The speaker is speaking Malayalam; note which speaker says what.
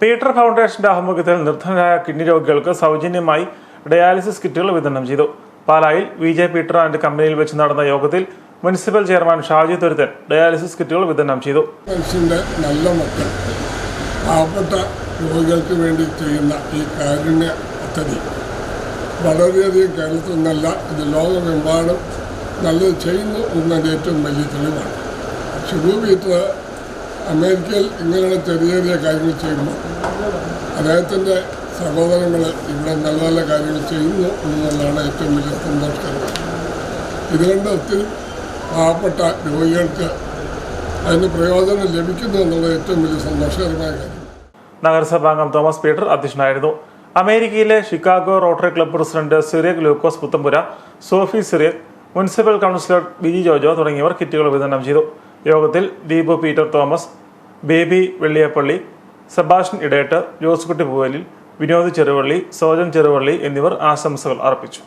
Speaker 1: പീറ്റർ ഫൗണ്ടേഷന്റെ ആഭിമുഖ്യത്തിൽ നിർധനരായ കിഡ്നി രോഗികൾക്ക് സൗജന്യമായി ഡയാലിസിസ് കിറ്റുകൾ വിതരണം ചെയ്തു. പാലായിൽ വി ജെ പീറ്റർ ആൻഡ് കമ്പനിയിൽ വെച്ച് നടന്ന യോഗത്തിൽ municipal chairman Shaji Thuruthan dialysis കിറ്റുകൾ വിതരണം ചെയ്തു.
Speaker 2: നല്ല മക്കൾ പാവപ്പെട്ട രോഗികൾക്ക് വേണ്ടി ചെയ്യുന്ന ഈ കാരുണ്യ പദ്ധതി വളരെയധികം കേരളത്തിൽ നിന്നല്ല ഇത് ലോകമെമ്പാടും നല്ലത് ചെയ്യുന്നു എന്നതിന്റെ ഏറ്റവും വലിയ തെളിവാണ്. ഷുഗർ പീറ്റർ അമേരിക്കയിൽ ഇങ്ങനെയുള്ള ചെറിയ ചെറിയ കാര്യങ്ങൾ ചെയ്യുന്നു അദ്ദേഹത്തിന്റെ സഹോദരങ്ങൾ ഇവിടെ നല്ല നല്ല കാര്യങ്ങൾ ചെയ്യുന്നു എന്നുള്ളതാണ് ഏറ്റവും വലിയ സന്തോഷകരമാണ് ഇതുകൊണ്ട് ഒത്തിരി പാവപ്പെട്ട രോഗികൾക്ക് അതിന് പ്രയോജനം ലഭിക്കുന്നു എന്നുള്ളത് ഏറ്റവും വലിയ സന്തോഷകരമായ കാര്യം.
Speaker 1: നഗരസഭാംഗം തോമസ് പീറ്റർ അധ്യക്ഷനായിരുന്നു. അമേരിക്കയിലെ Chicago Rotary Club president Cyriac glucose Puthampura Sophy Cyriac municipal councillor Biji Jojo തുടങ്ങിയവർ കിറ്റുകൾ വിതരണം ചെയ്തു. യോഗത്തിൽ ദീപു പീറ്റർ തോമസ് ബേബി വെള്ളിയപ്പള്ളി സെബാഷൻ ഇടേട്ട് ജോസ്കുട്ടി പൂവലിൽ വിനോദ് ചെറുവള്ളി സോജൻ ചെറുവള്ളി എന്നിവർ ആശംസകൾ അർപ്പിച്ചു.